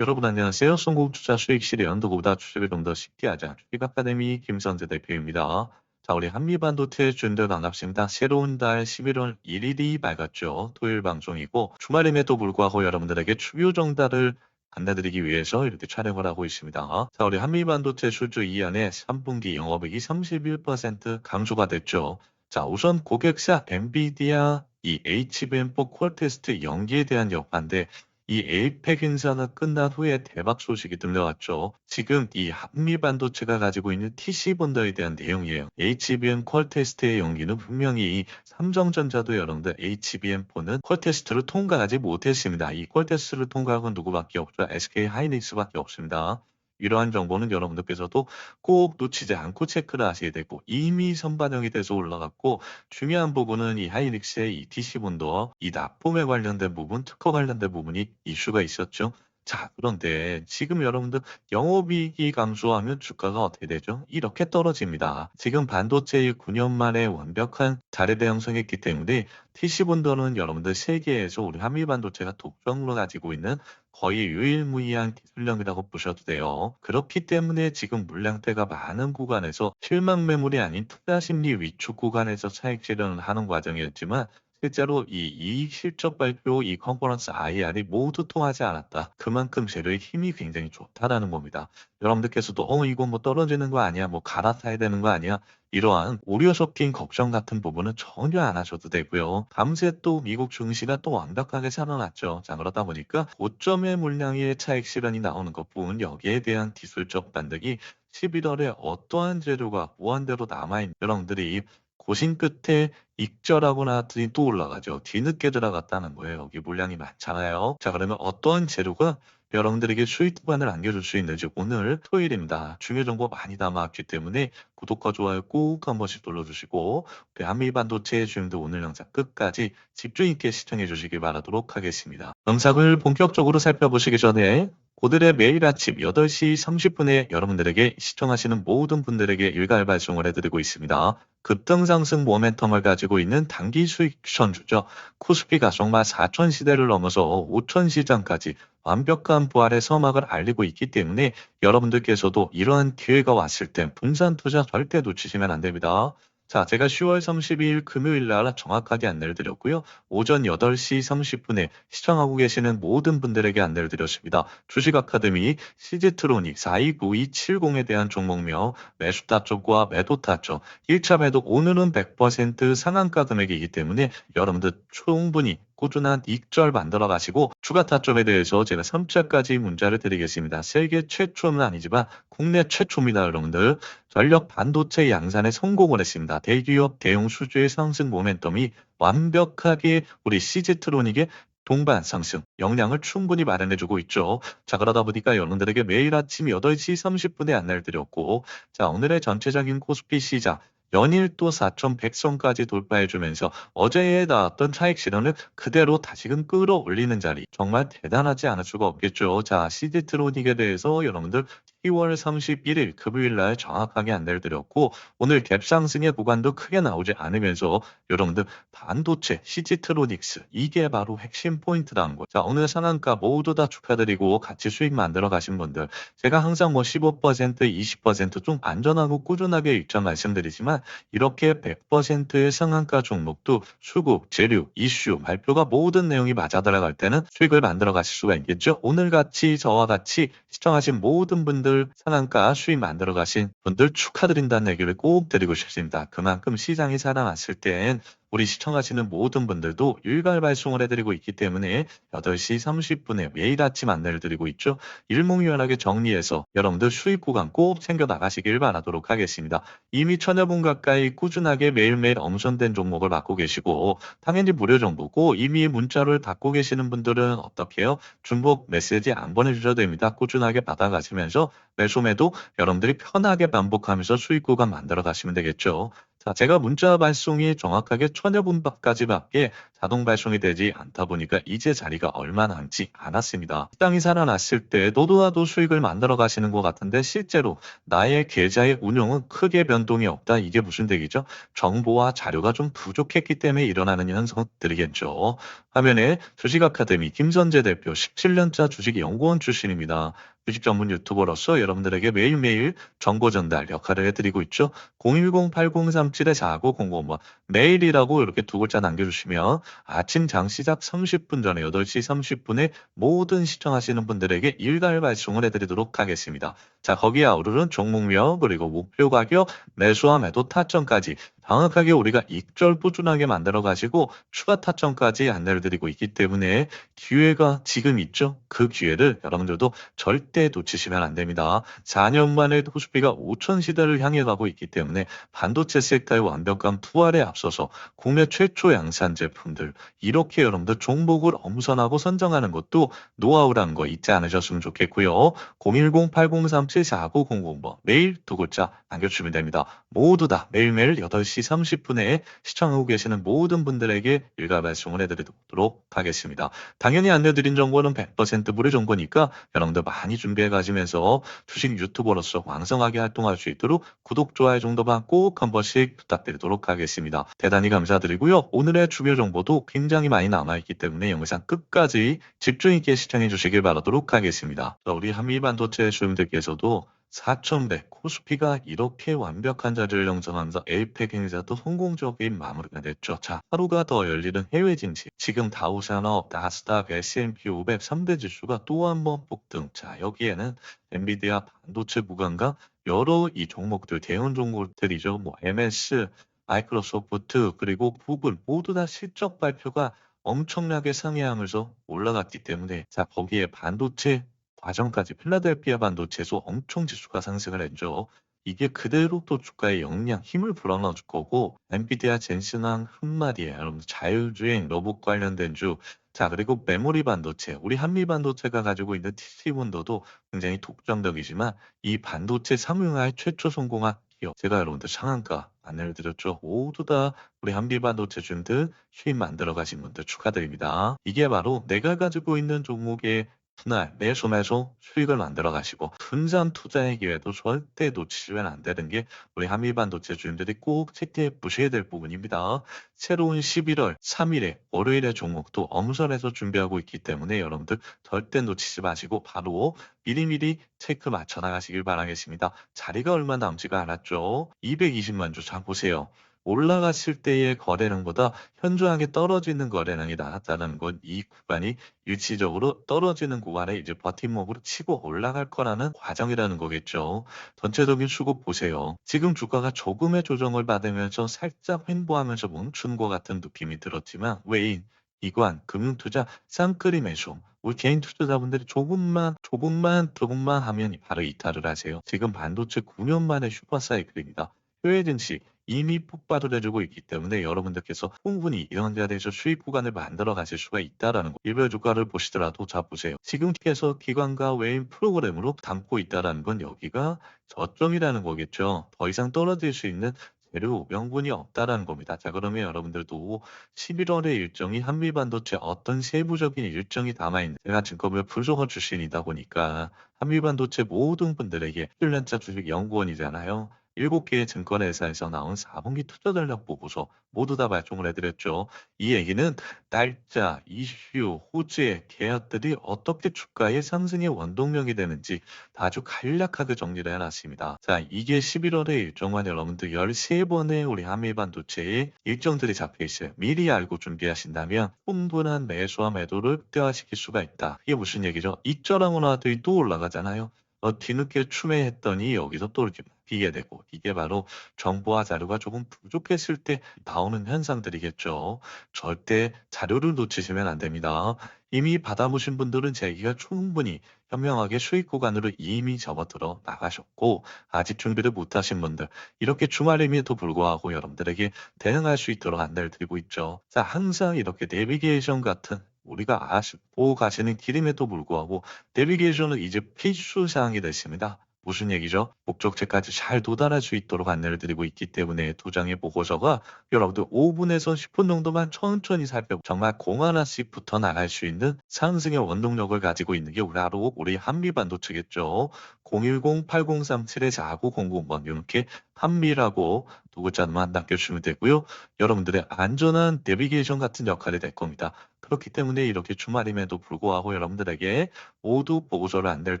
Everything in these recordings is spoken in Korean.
여러분 안녕하세요. 송국 투자 수익 실현 누구보다 주식을 좀 더 쉽게 하자 주식 아카데미 김선재 대표입니다. 자, 우리 한미반도체 반갑습니다. 새로운 달 11월 1일이 밝았죠. 토요일 방송이고 주말임에도 불구하고 여러분들에게 추유 정답을 안내드리기 위해서 이렇게 촬영을 하고 있습니다. 자, 우리 한미반도체 수주 2안에 3분기 영업이익이 31% 감소가 됐죠. 자, 우선 고객사 엔비디아 이 HBM4 퀄테스트 연기에 대한 여파인데 이 에이펙 행사가 끝난 후에 대박 소식이 들려왔죠. 지금 이 한미 반도체가 가지고 있는 TC 본더에 대한 내용이에요. HBM 퀄 테스트의 연기는 분명히 이 삼성전자도 여러분들 HBM4는 퀄 테스트를 통과하지 못했습니다. 이 퀄 테스트를 통과한 건 누구밖에 없죠. SK 하이닉스밖에 없습니다. 이러한 정보는 여러분들께서도 꼭 놓치지 않고 체크를 하셔야 되고 이미 선반영이 돼서 올라갔고 중요한 부분은 이 하이닉스의 이 TC 본더 이 납품에 관련된 부분, 특허 관련된 부분이 이슈가 있었죠. 자, 그런데 지금 여러분들 영업이익이 감소하면 주가가 어떻게 되죠? 이렇게 떨어집니다. 지금 반도체의 9년 만에 완벽한 자리대 형성했기 때문에 TC 본더는 여러분들 세계에서 우리 한미 반도체가 독점으로 가지고 있는 거의 유일무이한 기술력이라고 보셔도 돼요. 그렇기 때문에 지금 물량대가 많은 구간에서 실망 매물이 아닌 투자 심리 위축 구간에서 차익 실현을 하는 과정이었지만 실제로 이 이익 실적 발표, 이 컨퍼런스 IR이 모두 통하지 않았다. 그만큼 재료의 힘이 굉장히 좋다라는 겁니다. 여러분들께서도 어 이거 뭐 떨어지는 거 아니야? 뭐 갈아타야 되는 거 아니야? 이러한 우려 섞인 걱정 같은 부분은 전혀 안 하셔도 되고요. 밤새 또 미국 증시가 또 완벽하게 살아났죠. 자 그러다 보니까 고점의 물량의 차익 실현이 나오는 것뿐 여기에 대한 기술적 반등이 11월에 어떠한 재료가 무한대로 남아있는 여러분들이 고심 끝에 익절하고 나더니 또 올라가죠. 뒤늦게 들어갔다는 거예요. 여기 물량이 많잖아요. 자, 그러면 어떤 재료가 여러분들에게 수익 구간을 안겨줄 수 있는지 오늘 토요일입니다. 중요 정보 많이 담아왔기 때문에 구독과 좋아요 꼭 한 번씩 눌러주시고 그 한미반도체의 주임도 오늘 영상 끝까지 집중 있게 시청해 주시기 바라도록 하겠습니다. 영상을 본격적으로 살펴보시기 전에 고들의 매일 아침 8시 30분에 여러분들에게 시청하시는 모든 분들에게 일괄 발송을 해드리고 있습니다. 급등상승 모멘텀을 가지고 있는 단기 수익 추천주죠. 코스피가 정말 4천 시대를 넘어서 5천 시장까지 완벽한 부활의 서막을 알리고 있기 때문에 여러분들께서도 이러한 기회가 왔을 땐 분산 투자 절대 놓치시면 안 됩니다. 자, 제가 10월 32일 금요일 날 정확하게 안내를 드렸고요. 오전 8시 30분에 시청하고 계시는 모든 분들에게 안내를 드렸습니다. 주식 아카데미 시지트로닉 429270에 대한 종목명 매수 타점과 매도 타점 1차 매도 오늘은 100% 상한가 금액이기 때문에 여러분들 충분히 꾸준한 익절 만들어 가시고 추가 타점에 대해서 제가 3차까지 문자를 드리겠습니다. 세계 최초는 아니지만 국내 최초입니다, 여러분들. 전력 반도체 양산에 성공을 했습니다. 대기업 대형 수주의 상승 모멘텀이 완벽하게 우리 시지트로닉의 동반 상승 역량을 충분히 마련해주고 있죠. 자 그러다 보니까 여러분들에게 매일 아침 8시 30분에 안내를 드렸고 자 오늘의 전체적인 코스피 시장 연일 또 4,100선까지 돌파해주면서 어제에 나왔던 차익 실현을 그대로 다시금 끌어올리는 자리 정말 대단하지 않을 수가 없겠죠. 자 시지트로닉에 대해서 여러분들 10월 31일 금요일 날 정확하게 안내를 드렸고 오늘 갭 상승의 구간도 크게 나오지 않으면서 여러분들 반도체 시지트로닉스 이게 바로 핵심 포인트라는 거죠. 자 오늘 상한가 모두 다 축하드리고 같이 수익 만들어 가신 분들 제가 항상 뭐 15% 20%좀 안전하고 꾸준하게 입장 말씀드리지만 이렇게 100%의 상한가 종목도 수급, 재료, 이슈, 발표가 모든 내용이 맞아 들어갈 때는 수익을 만들어 가실 수가 있겠죠. 오늘 같이 저와 같이 시청하신 모든 분들 상한가 수익 만들어 가신 분들 축하드린다는 얘기를 꼭 드리고 싶습니다. 그만큼 시장이 살아났을 땐 우리 시청하시는 모든 분들도 일괄 발송을 해드리고 있기 때문에 8시 30분에 매일 아침 안내를 드리고 있죠. 일목요연하게 정리해서 여러분들 수익 구간 꼭 챙겨 나가시길 바라도록 하겠습니다. 이미 천여 분 가까이 꾸준하게 매일매일 엄선된 종목을 받고 계시고 당연히 무료 정보고 이미 문자를 받고 계시는 분들은 어떻게 해요? 중복 메시지 안 보내주셔도 됩니다. 꾸준하게 받아가시면서 매수매도 여러분들이 편하게 반복하면서 수익 구간 만들어 가시면 되겠죠. 자, 제가 문자 발송이 정확하게 천여 분까지밖에 자동 발송이 되지 않다 보니까 이제 자리가 얼마 남지 않았습니다. 시장이 살아났을 때 너도나도 수익을 만들어 가시는 것 같은데 실제로 나의 계좌의 운용은 크게 변동이 없다. 이게 무슨 얘기죠? 정보와 자료가 좀 부족했기 때문에 일어나는 현상들이겠죠. 화면에 주식 아카데미 김선재 대표 17년차 주식 연구원 출신입니다. 주식 전문 유튜버로서 여러분들에게 매일매일 정보 전달 역할을 해드리고 있죠. 010-8037-4900번 뭐 메일이라고 이렇게 두 글자 남겨주시면 아침 장 시작 30분 전에 8시 30분에 모든 시청하시는 분들에게 일괄 발송을 해드리도록 하겠습니다. 자 거기에 아우르는 종목명 그리고 목표 가격 매수와 매도 타점까지 정확하게 우리가 익절부준하게 만들어 가지고 추가 타점까지 안내를 드리고 있기 때문에 기회가 지금 있죠. 그 기회를 여러분들도 절대 놓치시면 안 됩니다. 4년 만에 호수비가 5천 시대를 향해 가고 있기 때문에 반도체 섹터의 완벽한 투하에 앞서서 국내 최초 양산 제품들 이렇게 여러분들 종목을 엄선하고 선정하는 것도 노하우라는 거 잊지 않으셨으면 좋겠고요. 010-8037-4900번 메일 두 글자 남겨주시면 됩니다. 모두 다 매일매일 8시 30분에 시청하고 계시는 모든 분들에게 일괄 발송을 해드리도록 하겠습니다. 당연히 안내드린 정보는 100% 무료 정보니까 여러분들 많이 준비해 가시면서 주식 유튜버로서 왕성하게 활동할 수 있도록 구독, 좋아요 정도만 꼭 한 번씩 부탁드리도록 하겠습니다. 대단히 감사드리고요. 오늘의 중요 정보도 굉장히 많이 남아있기 때문에 영상 끝까지 집중 있게 시청해 주시길 바라도록 하겠습니다. 자, 우리 한미반도체 주임들께서도 4,100 코스피가 이렇게 완벽한 자리를 형성하면서 에이펙 행사도 성공적인 마무리가 됐죠. 자, 하루가 더 열리는 해외 증시. 지금 다우산업, 나스닥, S&P 500 3대 지수가 또 한 번 폭등. 자, 여기에는 엔비디아 반도체 무관과 여러 이 종목들, 대형 종목들이죠. 뭐 MS, 마이크로소프트, 그리고 구글 모두 다 실적 발표가 엄청나게 상회하면서 올라갔기 때문에 자, 거기에 반도체 과정까지 필라델피아 반도체에서 엄청 지수가 상승을 했죠. 이게 그대로 또 주가의 역량, 힘을 불어넣을 거고 엔비디아 젠슨왕 흠마디에 여러분 자율주행 로봇 관련된 주 자, 그리고 메모리 반도체, 우리 한미 반도체가 가지고 있는 TC본도도 굉장히 독점적이지만 이 반도체 상용화에 최초 성공한 기업, 제가 여러분들 상한가 안내를 드렸죠. 모두 다 우리 한미 반도체 준들 수입 만들어 가신 분들 축하드립니다. 이게 바로 내가 가지고 있는 종목의 분할, 매수 매수 수익을 만들어 가시고 분산 투자의 기회도 절대 놓치시면 안 되는 게 우리 한미반도체 주인들이 꼭 체크해 보셔야 될 부분입니다. 새로운 11월 3일에 월요일의 종목도 엄선해서 준비하고 있기 때문에 여러분들 절대 놓치지 마시고 바로 미리미리 체크 맞춰 나가시길 바라겠습니다. 자리가 얼마 남지가 않았죠. 220만 주자 보세요. 올라갔을 때의 거래량보다 현저하게 떨어지는 거래량이 나왔다는 건 이 구간이 일시적으로 떨어지는 구간에 이제 버팀목으로 치고 올라갈 거라는 과정이라는 거겠죠. 전체적인 수급 보세요. 지금 주가가 조금의 조정을 받으면서 살짝 횡보하면서 멈춘 것 같은 느낌이 들었지만 외인, 이관, 금융투자, 쌍끌이 매수 우리 개인 투자자분들이 조금만 조금만 조금만 하면 바로 이탈을 하세요. 지금 반도체 9년 만에 슈퍼사이클입니다. 해외 증시 이미 폭발을 해주고 있기 때문에 여러분들께서 충분히 이런 자리에서 수익 구간을 만들어 가실 수가 있다라는 거. 일별 주가를 보시더라도 자 보세요. 지금 티에서 기관과 외인 프로그램으로 담고 있다라는 건 여기가 저점이라는 거겠죠. 더 이상 떨어질 수 있는 재료 명분이 없다라는 겁니다. 자 그러면 여러분들도 11월의 일정이 한미반도체 어떤 세부적인 일정이 담아있는 제가 증권을 분석원 출신이다 보니까 한미반도체 모든 분들에게 1년차 주식 연구원이잖아요. 7개의 증권회사에서 나온 4분기 투자 전략 보고서 모두 다 발송을 해드렸죠. 이 얘기는 날짜, 이슈, 호재, 계약들이 어떻게 주가의 상승의 원동력이 되는지 아주 간략하게 정리를 해놨습니다. 자, 이게 11월의 일정만 여러분들 13번의 우리 한미반도체의 일정들이 잡혀 있어요. 미리 알고 준비하신다면 충분한 매수와 매도를 극대화시킬 수가 있다. 이게 무슨 얘기죠? 이저랑은 나더니 또 올라가잖아요. 어, 뒤늦게 추매했더니 여기서 또 이렇게 비게 되고 이게 바로 정보와 자료가 조금 부족했을 때 나오는 현상들이겠죠. 절대 자료를 놓치시면 안 됩니다. 이미 받아보신 분들은 제기가 충분히 현명하게 수익 구간으로 이미 접어들어 나가셨고 아직 준비를 못하신 분들 이렇게 주말임에도 불구하고 여러분들에게 대응할 수 있도록 안내를 드리고 있죠. 자 항상 이렇게 내비게이션 같은 우리가 아시고 가시는 길임에도 불구하고 내비게이션은 이제 필수 사항이 됐습니다. 무슨 얘기죠? 목적지까지 잘 도달할 수 있도록 안내를 드리고 있기 때문에 두 장의 보고서가 여러분들 5분에서 10분 정도만 천천히 살펴보고 정말 공 하나씩 붙어 나갈 수 있는 상승의 원동력을 가지고 있는 게 바로 우리 한미반도체겠죠. 010-8037-4900번 이렇게 한미라고 두 글자만 남겨주시면 되고요. 여러분들의 안전한 내비게이션 같은 역할이 될 겁니다. 그렇기 때문에 이렇게 주말임에도 불구하고 여러분들에게 모두 보고서를 안내를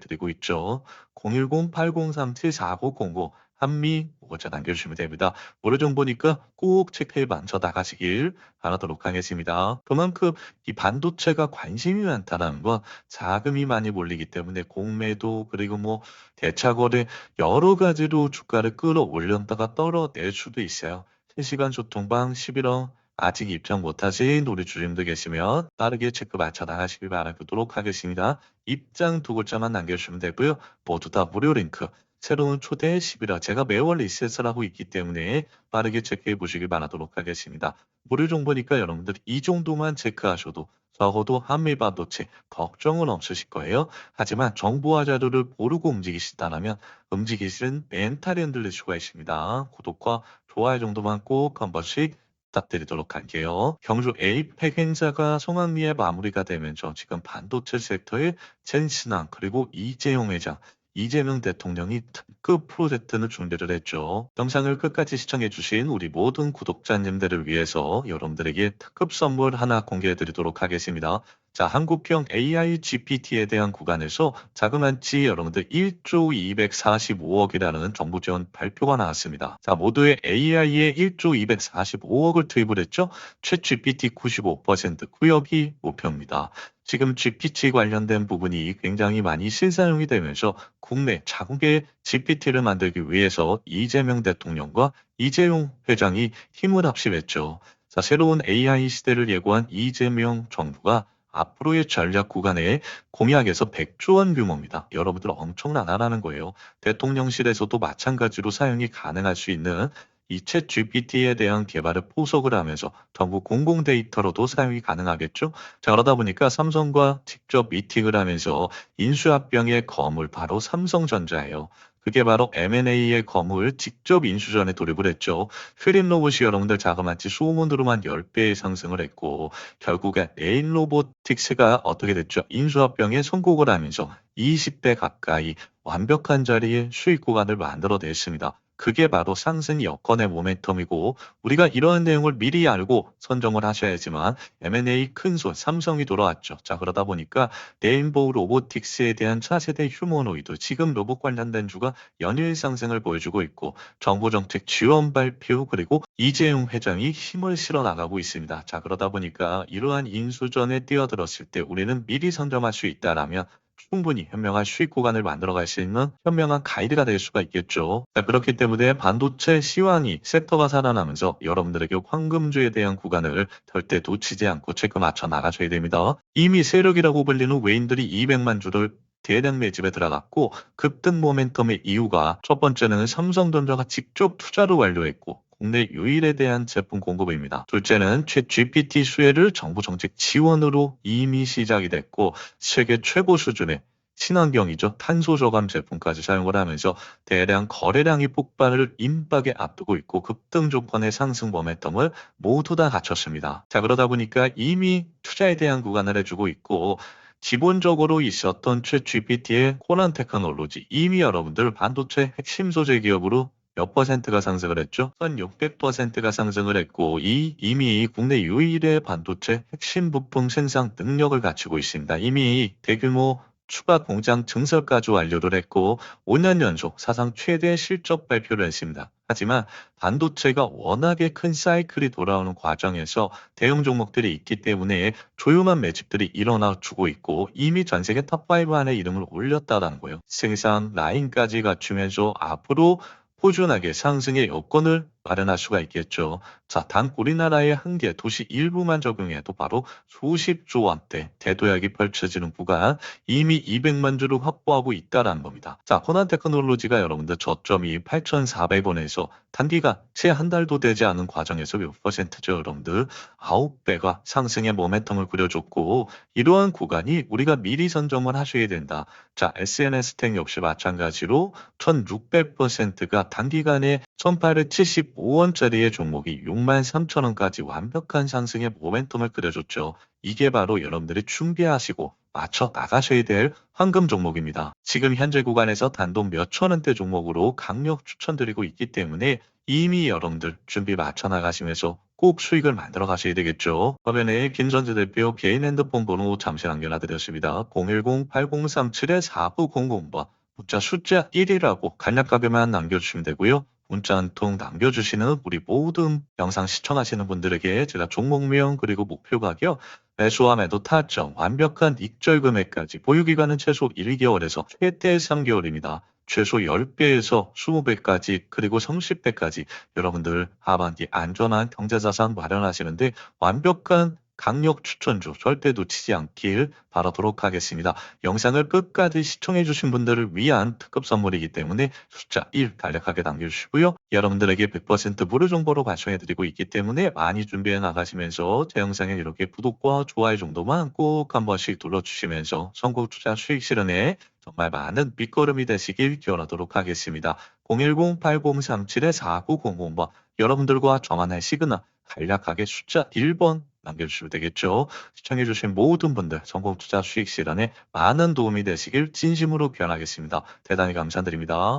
드리고 있죠. 010-8037-4900 한미 보고자 남겨주시면 됩니다. 무료 정보니까 꼭 체크해 만져 나가시길 바라도록 하겠습니다. 그만큼 이 반도체가 관심이 많다는 건 자금이 많이 몰리기 때문에 공매도 그리고 뭐 대차거래 여러 가지로 주가를 끌어올렸다가 떨어낼 수도 있어요. 실시간 소통방 11월 아직 입장 못하신 우리 주님들 계시면 빠르게 체크 맞춰 나가시길 바라도록 하겠습니다. 입장 두 글자만 남겨주시면 되고요. 모두 다 무료 링크. 새로운 초대 11화 제가 매월 리셋을 하고 있기 때문에 빠르게 체크해 보시길 바라도록 하겠습니다. 무료 정보니까 여러분들 이 정도만 체크하셔도 적어도 한미 반도체 걱정은 없으실 거예요. 하지만 정보와 자료를 모르고 움직이시다면 움직이시는 멘탈이 흔들릴 수가 있습니다. 구독과 좋아요 정도만 꼭 한 번씩 부탁드리도록 할게요. 경주 에이펙 행사가 성황리에 마무리가 되면서 지금 반도체 섹터의 젠신왕 그리고 이재용 회장 이재명 대통령이 특급 프로젝트를 준비를 했죠. 영상을 끝까지 시청해주신 우리 모든 구독자님들을 위해서 여러분들에게 특급 선물 하나 공개해 드리도록 하겠습니다. 자, 한국형 AI GPT에 대한 구간에서 자그만치 여러분들 1조 245억이라는 정부 지원 발표가 나왔습니다. 자, 모두의 AI에 1조 245억을 투입을 했죠. 최 GPT 95% 구역이 목표입니다. 지금 GPT 관련된 부분이 굉장히 많이 실사용이 되면서 국내 자국의 GPT를 만들기 위해서 이재명 대통령과 이재용 회장이 힘을 합심했죠. 자, 새로운 AI 시대를 예고한 이재명 정부가 앞으로의 전략 구간에 공약에서 100조 원 규모입니다. 여러분들 엄청나다라는 거예요. 대통령실에서도 마찬가지로 사용이 가능할 수 있는 이챗 GPT에 대한 개발을 포석을 하면서 정부 공공 데이터로도 사용이 가능하겠죠. 자, 그러다 보니까 삼성과 직접 미팅을 하면서 인수합병의 거물 바로 삼성전자예요. 그게 바로 M&A의 거물 직접 인수전에 돌입을 했죠. 휘린 로봇이 여러분들 자그마치 소문으로만 10배의 상승을 했고 결국에 레인 로보틱스가 어떻게 됐죠? 인수합병에 성공을 하면서 20배 가까이 완벽한 자리에 수익 구간을 만들어냈습니다. 그게 바로 상승 여건의 모멘텀이고 우리가 이러한 내용을 미리 알고 선정을 하셔야지만 M&A 큰손 삼성이 돌아왔죠. 자 그러다 보니까 레인보우 로보틱스에 대한 차세대 휴머노이드 지금 로봇 관련된 주가 연일 상승을 보여주고 있고 정부 정책 지원 발표 그리고 이재용 회장이 힘을 실어 나가고 있습니다. 자 그러다 보니까 이러한 인수전에 뛰어들었을 때 우리는 미리 선점할 수 있다라면 충분히 현명한 수익 구간을 만들어갈 수 있는 현명한 가이드가 될 수가 있겠죠. 자, 그렇기 때문에 반도체 시황이 섹터가 살아나면서 여러분들에게 황금주에 대한 구간을 절대 놓치지 않고 체크 맞춰 나가셔야 됩니다. 이미 세력이라고 불리는 외인들이 200만 주를 대량 매집에 들어갔고 급등 모멘텀의 이유가 첫 번째는 삼성전자가 직접 투자를 완료했고 국내 유일에 대한 제품 공급입니다. 둘째는 최 GPT 수혜를 정부 정책 지원으로 이미 시작이 됐고 세계 최고 수준의 친환경이죠. 탄소 저감 제품까지 사용을 하면서 대량 거래량이 폭발을 임박에 앞두고 있고 급등 조건의 상승 모멘텀을 모두 다 갖췄습니다. 자 그러다 보니까 이미 투자에 대한 구간을 해주고 있고 기본적으로 있었던 최 GPT의 코난 테크놀로지 이미 여러분들 반도체 핵심 소재 기업으로 몇 퍼센트가 상승을 했죠? 1600%가 상승을 했고 이 이미 국내 유일의 반도체 핵심 부품 생산 능력을 갖추고 있습니다. 이미 대규모 추가 공장 증설까지 완료를 했고 5년 연속 사상 최대 실적 발표를 했습니다. 하지만 반도체가 워낙에 큰 사이클이 돌아오는 과정에서 대형 종목들이 있기 때문에 조용한 매집들이 일어나 주고 있고 이미 전 세계 탑5 안에 이름을 올렸다는 거예요. 생산 라인까지 갖추면서 앞으로 꾸준하게 상승의 여건을 마련할 수가 있겠죠. 자, 단 우리나라의 한개 도시 일부만 적용해도 바로 수십조 원대 대도약이 펼쳐지는 구간 이미 200만 주를 확보하고 있다라는 겁니다. 자, 호난 테크놀로지가 여러분들 저점이 8,400원에서 단기간 채한 달도 되지 않은 과정에서 몇 퍼센트죠, 여러분들? 9배가 상승의 모멘텀을 그려줬고 이러한 구간이 우리가 미리 선점을 하셔야 된다. 자, SNS 텍 역시 마찬가지로 1600%가 단기간에 1875 원짜리의 종목이 63,000원까지 완벽한 상승의 모멘텀을 그려줬죠. 이게 바로 여러분들이 준비하시고 맞춰 나가셔야 될 황금 종목입니다. 지금 현재 구간에서 단독 몇천 원대 종목으로 강력 추천드리고 있기 때문에 이미 여러분들 준비 맞춰 나가시면서 꼭 수익을 만들어 가셔야 되겠죠. 화면에 김선재 대표 개인 핸드폰 번호 잠시 남겨놔드렸습니다. 010-8037-4900번 문자 숫자 1이라고 간략하게만 남겨주시면 되고요. 문자 한 통 남겨주시는 우리 모든 영상 시청하시는 분들에게 제가 종목명 그리고 목표 가격 매수와 매도 타점 완벽한 익절 금액까지 보유기간은 최소 1개월에서 최대 3개월입니다. 최소 10배에서 20배까지 그리고 30배까지 여러분들 하반기 안전한 경제자산 마련하시는데 완벽한 강력 추천주 절대 놓치지 않길 바라도록 하겠습니다. 영상을 끝까지 시청해주신 분들을 위한 특급 선물이기 때문에 숫자 1 간략하게 남겨주시고요. 여러분들에게 100% 무료 정보로 발송해드리고 있기 때문에 많이 준비해 나가시면서 제 영상에 이렇게 구독과 좋아요 정도만 꼭 한 번씩 눌러주시면서 선고 투자 수익 실현에 정말 많은 밑거름이 되시길 기원하도록 하겠습니다. 010-8037-4900번 여러분들과 정한할 시그널 간략하게 숫자 1번 남겨주시면 되겠죠. 시청해주신 모든 분들 성공 투자 수익 실현에 많은 도움이 되시길 진심으로 기원하겠습니다. 대단히 감사드립니다.